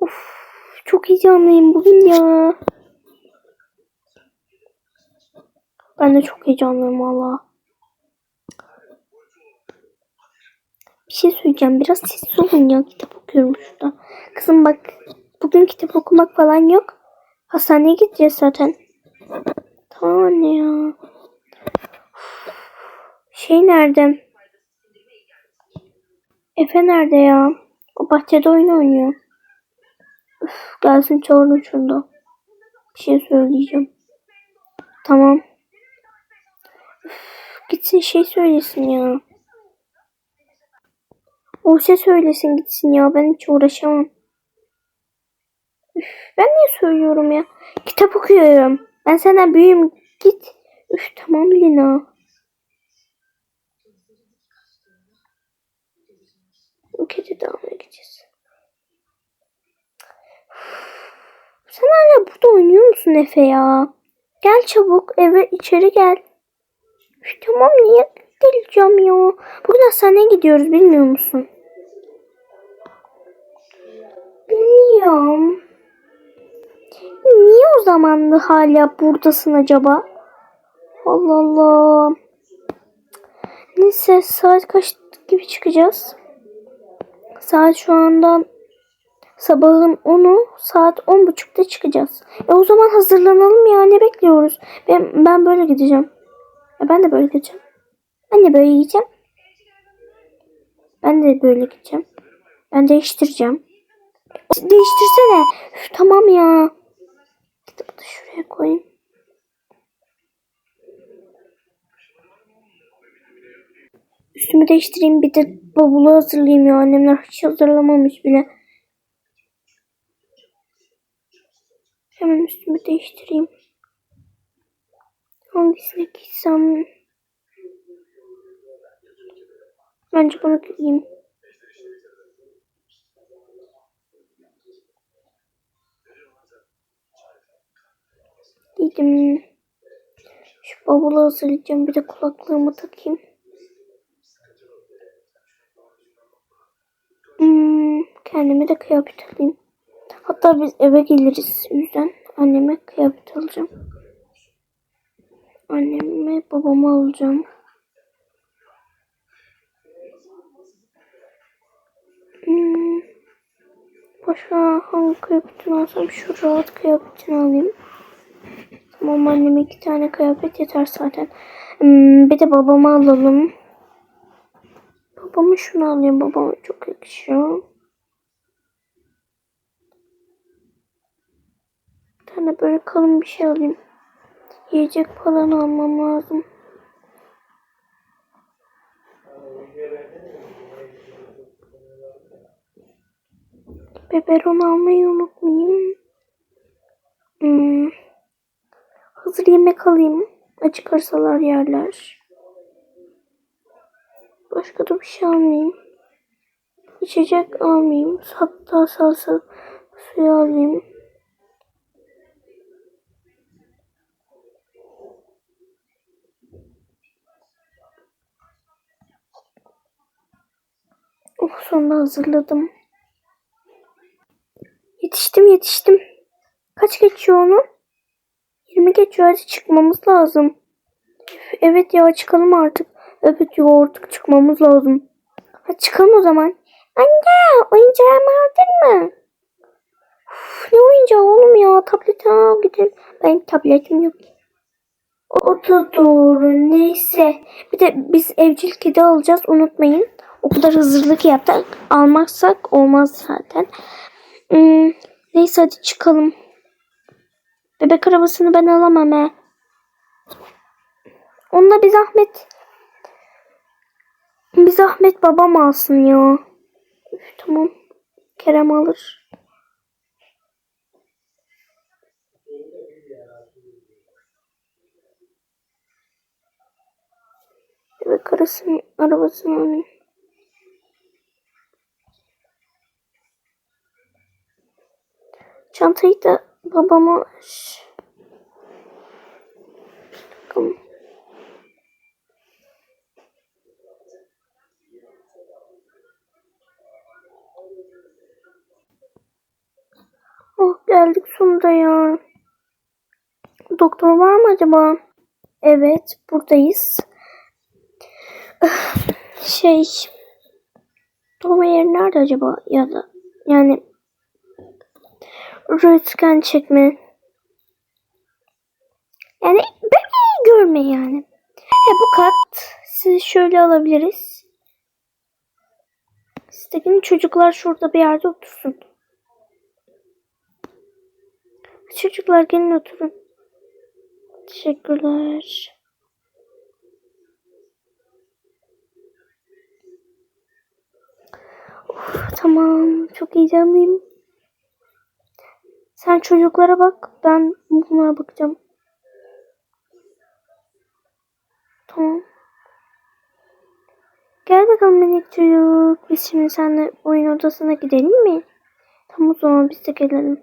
Of çok heyecanlıyım bugün ya. Ben de çok heyecanlıyım valla. Bir şey söyleyeceğim. Biraz sessiz olun ya. Kitap okuyorum şurada. Kızım bak. Bugün kitap okumak falan yok. Hastaneye gideceğiz zaten. Tamam ya. Şey nerede? Efe nerede ya? O bahçede oyun oynuyor. Üf, gelsin çağırın şunu. Bir şey söyleyeceğim. Tamam. Üf, gitsin şey söylesin ya. Şey söylesin gitsin ya. Ben hiç uğraşamam. Üf, ben niye söylüyorum ya? Kitap okuyorum. Ben senden büyüğüm. Git. Üf tamam Lina. Gece devam Sen hala burada oynuyor musun Efe ya? Gel çabuk eve içeri gel. Üf, tamam niye geleceğim ya? Bugün hastaneye gidiyoruz bilmiyor musun? Bilmiyorum. Niye o zaman hala buradasın acaba? Allah Allah. Neyse saat kaç gibi çıkacağız? Saat şu anda sabahın 10'u saat 10.30'da çıkacağız. E o zaman hazırlanalım ya ne bekliyoruz? Ben, ben böyle gideceğim. E ben de böyle gideceğim. Ben de böyle gideceğim. Ben de böyle gideceğim. Ben değiştireceğim. Değiştirsene. Üf, tamam ya. Kitabı da şuraya koyayım. Üstümü değiştireyim bir de bavulu hazırlayayım ya. Annemler hiç hazırlamamış bile. Hemen üstümü değiştireyim. Hangisine giysem? Bence bunu giyeyim. Giydim. Şu bavulu hazırlayacağım. Bir de kulaklığımı takayım. Hmm, kendime de kıyafet alayım. Hatta biz eve geliriz. O yüzden anneme kıyafet alacağım. Anneme babamı alacağım. Hmm, başka hangi kıyafetini alsam şu rahat kıyafetini alayım. Tamam anneme iki tane kıyafet yeter zaten. Hmm, bir de babamı alalım. Babamı şunu alayım. Babama çok yakışıyor. Bir tane böyle kalın bir şey alayım. Yiyecek falan almam lazım. Biberon almayı unutmayayım. Hmm. Hazır yemek alayım. Acıkırsalar yerler. Başka da bir şey almayayım. İçecek almayayım. Hatta salsa suyu alayım. Oh sonunda hazırladım. Yetiştim yetiştim. Kaç geçiyor onun? 20 geçiyor hadi çıkmamız lazım. Evet ya çıkalım artık. Evet ya artık çıkmamız lazım. Hadi çıkalım o zaman. Anne oyuncağımı aldın mı? Uf, ne oyuncağı oğlum ya tableti al gidelim. Ben tabletim yok. O da doğru neyse. Bir de biz evcil kedi alacağız unutmayın. O kadar hazırlık yaptık. Almazsak olmaz zaten. Hmm, neyse hadi çıkalım. Bebek arabasını ben alamam he. Onunla bir zahmet. Bir zahmet babam alsın ya. Üf, tamam. Kerem alır. Bebek arabasını alayım. Çantayı da babama ver. Bakalım. geldik sonunda ya. Doktor var mı acaba? Evet buradayız. Şey doğma yeri nerede acaba ya da yani röntgen çekme. Yani bebeği görme yani. He bu kat sizi şöyle alabiliriz. Sizdeki çocuklar şurada bir yerde otursun. Çocuklar gelin oturun. Teşekkürler. Of, tamam. Çok heyecanlıyım. Sen çocuklara bak. Ben bunlara bakacağım. Tamam. Gel bakalım minik çocuk. Biz şimdi seninle oyun odasına gidelim mi? Tamam o zaman biz de gelelim.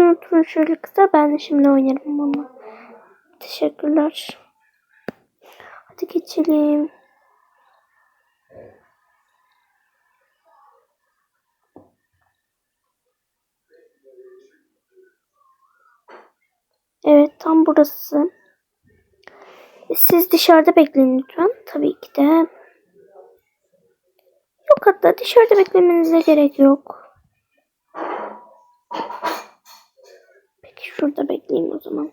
Siz oturun şöyle kısa ben de şimdi oynarım onu. Teşekkürler. Hadi geçelim. Evet tam burası. Siz dışarıda bekleyin lütfen. Tabii ki de. Yok hatta dışarıda beklemenize gerek yok. Şurada bekleyeyim o zaman.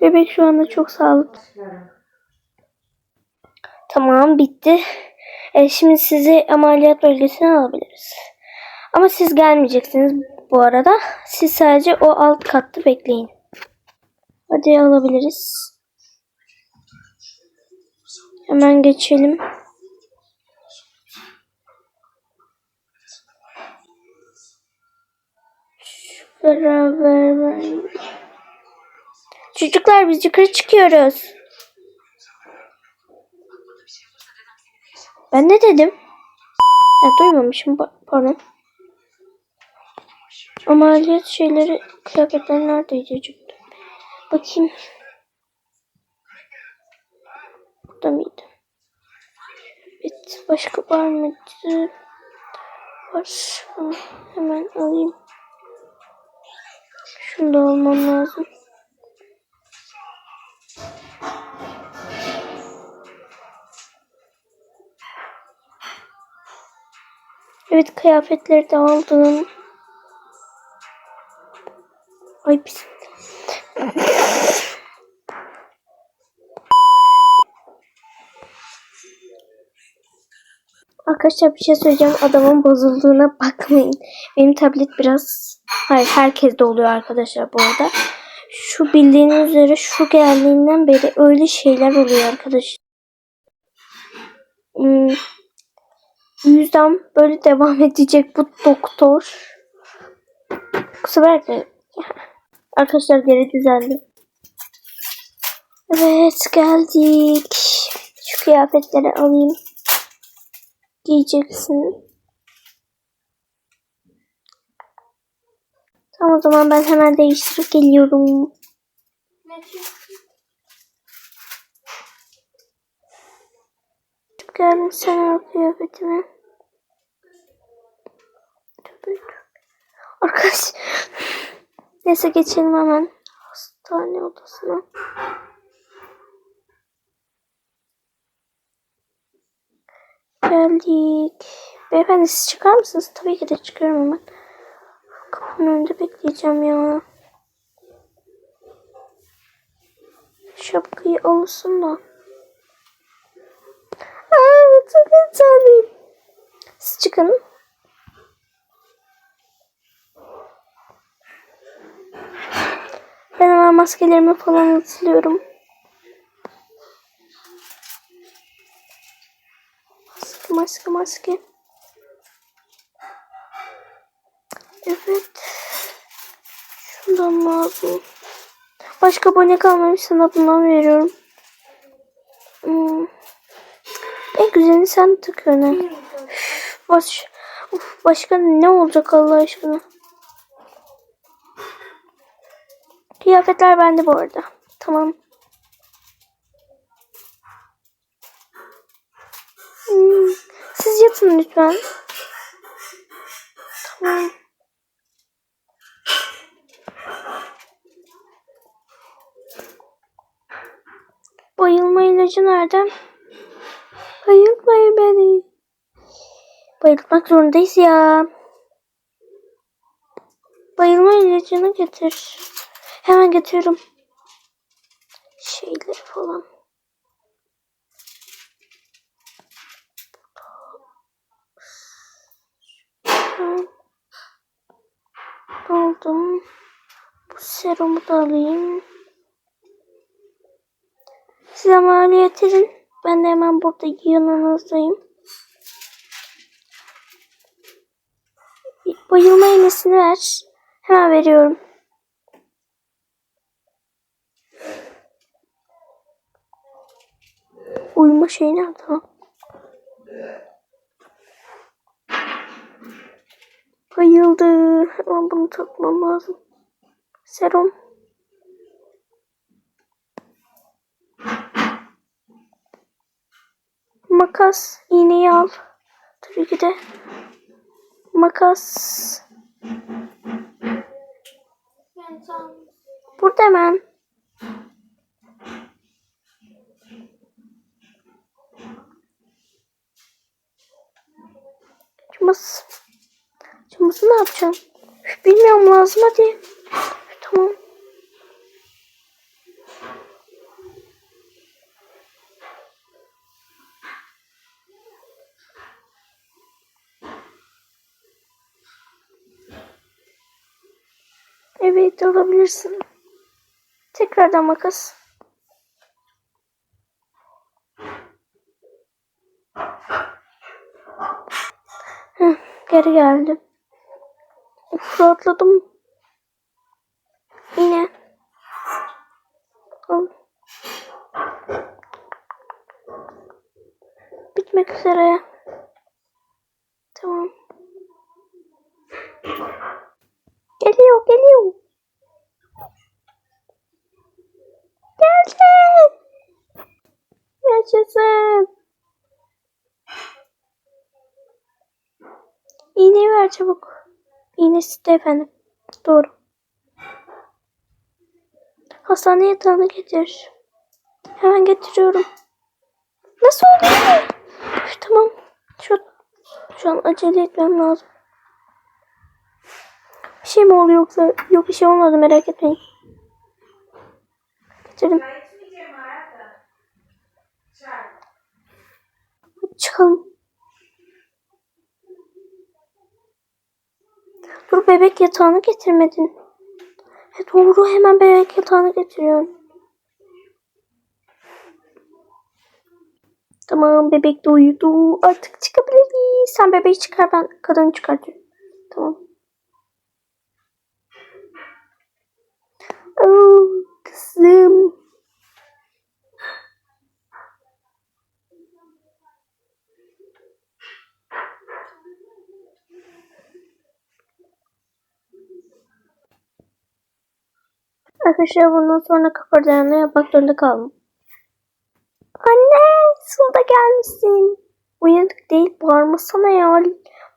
Bebek şu anda çok sağlıklı. Tamam bitti. E, şimdi sizi ameliyat bölgesine alabiliriz. Ama siz gelmeyeceksiniz bu arada. Siz sadece o alt katta bekleyin. Hadi alabiliriz. Hemen geçelim. Beraber Çocuklar biz yukarı çıkıyoruz. Ben ne dedim? Ya duymamışım pa- pardon. Ameliyat şeyleri kıyafetler neredeydi acaba? Bakayım. Burada mıydı? Evet. Başka var mıydı? Var. Hemen alayım. Şunu da almam lazım. Evet kıyafetleri de aldım. Ay pis. Arkadaşlar bir şey söyleyeceğim. Adamın bozulduğuna bakmayın. Benim tablet biraz... Hayır herkes de oluyor arkadaşlar bu arada. Şu bildiğiniz üzere şu geldiğinden beri öyle şeyler oluyor arkadaşlar. Hmm. Yüzden böyle devam edecek bu doktor. Kusura bakmayın. Arkadaşlar geri düzeldi. Evet geldik. Şu kıyafetleri alayım. Giyeceksin. Tamam o zaman ben hemen değiştirip geliyorum. Geldim sana kıyafetimi. Arkadaş. Neyse geçelim hemen hastane odasına. Geldik. Beyefendi siz çıkar mısınız? Tabii ki de çıkıyorum hemen. Kapının önünde bekleyeceğim ya. Şapkayı alırsın da. Aa, çok heyecanlıyım. Siz çıkın. Ben hemen maskelerimi falan atılıyorum. Maske, maske, maske. Evet. Şunu Bundan lazım. Başka abone kalmamış sana bundan veriyorum. Hmm. En güzelini sen ha. Üf, Baş, başka ne olacak Allah aşkına? Kıyafetler bende bu arada. Tamam. Hmm, Siz yatın lütfen. Tamam. Bayılma ilacı nerede? Bayılmayın beni. Bayılmak zorundayız ya. Bayılma ilacını getir. Hemen getiriyorum. Şeyleri falan. Aldım. Bu serumu da alayım. Siz ameliyat edin. Ben de hemen burada yanınızdayım. Bayılma iğnesini ver. Hemen veriyorum. Uyuma şeyi nerede lan? Bayıldı. Hemen bunu takmam lazım. Serum. Makas. iğneyi al. Tabii ki de. Makas. Burada hemen. Çuması. Çuması ne yapacağım? Bilmiyorum lazım hadi. Tamam. Evet alabilirsin. Tekrardan makas. Geri geldim. Uf, rahatladım. Yine. Bitmek üzere. Tamam. Geliyor, geliyor. Geldi. Yaşasın. İğneyi ver çabuk. İğnesi de efendim. Doğru. Hastane yatağını getir. Hemen getiriyorum. Nasıl oluyor? Üf, tamam. Şu, şu an acele etmem lazım. Bir şey mi oluyor yoksa? Yok bir şey olmadı merak etmeyin. Getirdim. Çıkalım. Bebek yatağını getirmedin. E doğru hemen bebek yatağını getiriyorum. Tamam bebek de uyudu. Artık çıkabiliriz. Sen bebeği çıkar ben kadını çıkartıyorum. Tamam. Oh, kızım. Arkadaşlar bundan sonra kıpırdayana yapmak zorunda kaldım. Anne Sıla gelmişsin. Uyanık değil bağırmasana ya.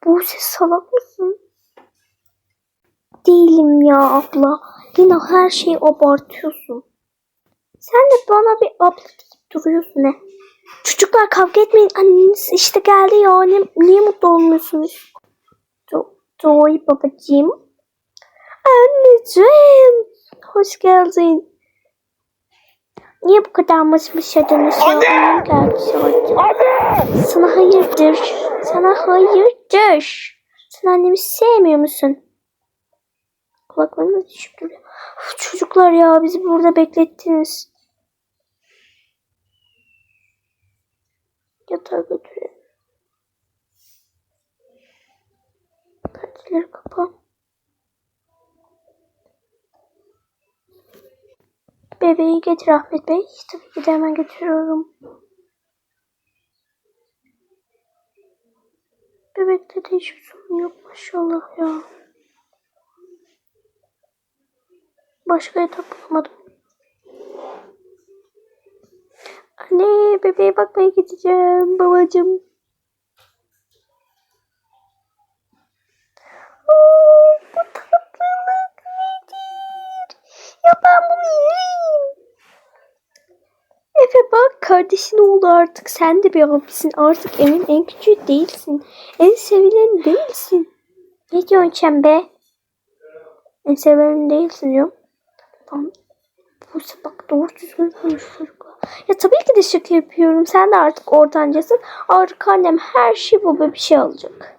Bu ses salak mısın? Değilim ya abla. Yine her şeyi abartıyorsun. Sen de bana bir abla duruyorsun ne? Çocuklar kavga etmeyin. Anneniz işte geldi ya. Ne, niye mutlu olmuyorsunuz? Do Doğru babacığım. Anneciğim. Hoş geldin. Niye bu kadar mısmış ya? Annem geldi sadece. Sana hayırdır? Sana hayırdır? Sen annemi sevmiyor musun? Kulaklarına düşüp duruyor. Çocuklar ya bizi burada beklettiniz. Yatağa götürelim. Perdeleri kapa. Bebeği getir Ahmet Bey. Tabii ki de hemen getiriyorum. Bebekte de hiçbir sorun yok maşallah ya. Başka yatak bulamadım. Anne bebeğe bakmaya gideceğim babacığım. Oo, bu tatlılık nedir? Ya ben bunu yerim. Efe bak kardeşin oldu artık. Sen de bir abisin. Artık evin en küçüğü değilsin. En sevilen değilsin. Ne diyorsun sen be? En sevilen değilsin diyorum. Tamam. Bu bak doğru düzgün konuş. Ya tabii ki de şaka yapıyorum. Sen de artık ortancasın. Artık annem her şey baba bir şey alacak.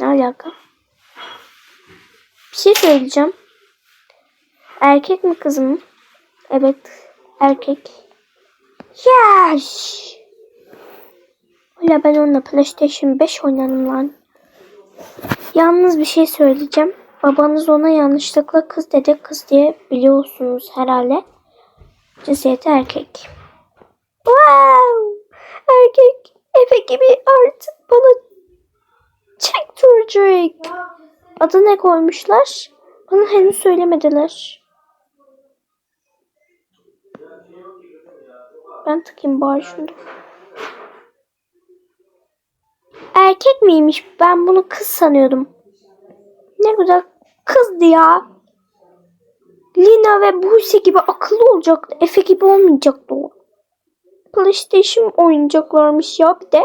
Ne alaka? Bir şey söyleyeceğim. Erkek mi kız mı? Evet. Erkek. Yes. Öyle ben onunla PlayStation 5 oynadım lan. Yalnız bir şey söyleyeceğim. Babanız ona yanlışlıkla kız dedi. Kız diye biliyorsunuz herhalde. Cinsiyeti erkek. Wow. Erkek. Efe gibi artık bana çektirecek. Adı ne koymuşlar? Bana henüz söylemediler. Ben takayım bari şunu. Erkek miymiş? Ben bunu kız sanıyordum. Ne güzel kızdı ya. Lina ve Buse gibi akıllı olacaktı. Efe gibi olmayacaktı o. PlayStation oyuncaklarmış ya bir de.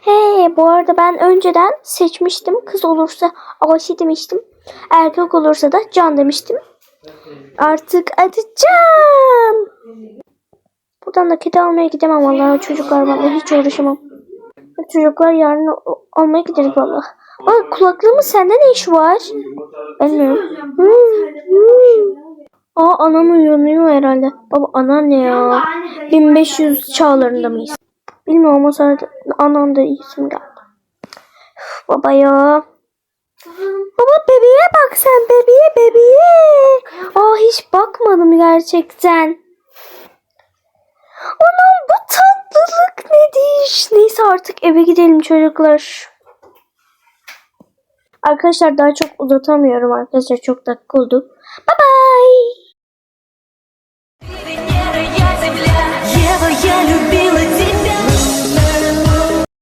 He bu arada ben önceden seçmiştim. Kız olursa Ayşe demiştim. Erkek olursa da Can demiştim. Artık adı Can. Buradan da almaya gidemem vallahi çocuklar vallahi hiç uğraşamam. Çocuklar yarın almaya gideriz vallahi. Aa kulaklığımın sende ne işi var? Bilmiyorum. Hmm, hmm. Aa anam uyanıyor herhalde. Baba anan ne ya? 1500 çağlarında mıyız? Bilmiyorum ama sadece anam da isim geldi. Baba ya. Baba bebeğe bak sen bebeğe bebeğe. Aa hiç bakmadım gerçekten. Anam bu tatlılık nedir? Neyse artık eve gidelim çocuklar. Arkadaşlar daha çok uzatamıyorum arkadaşlar. Çok dakika oldu. Bye bye. Я любила тебя.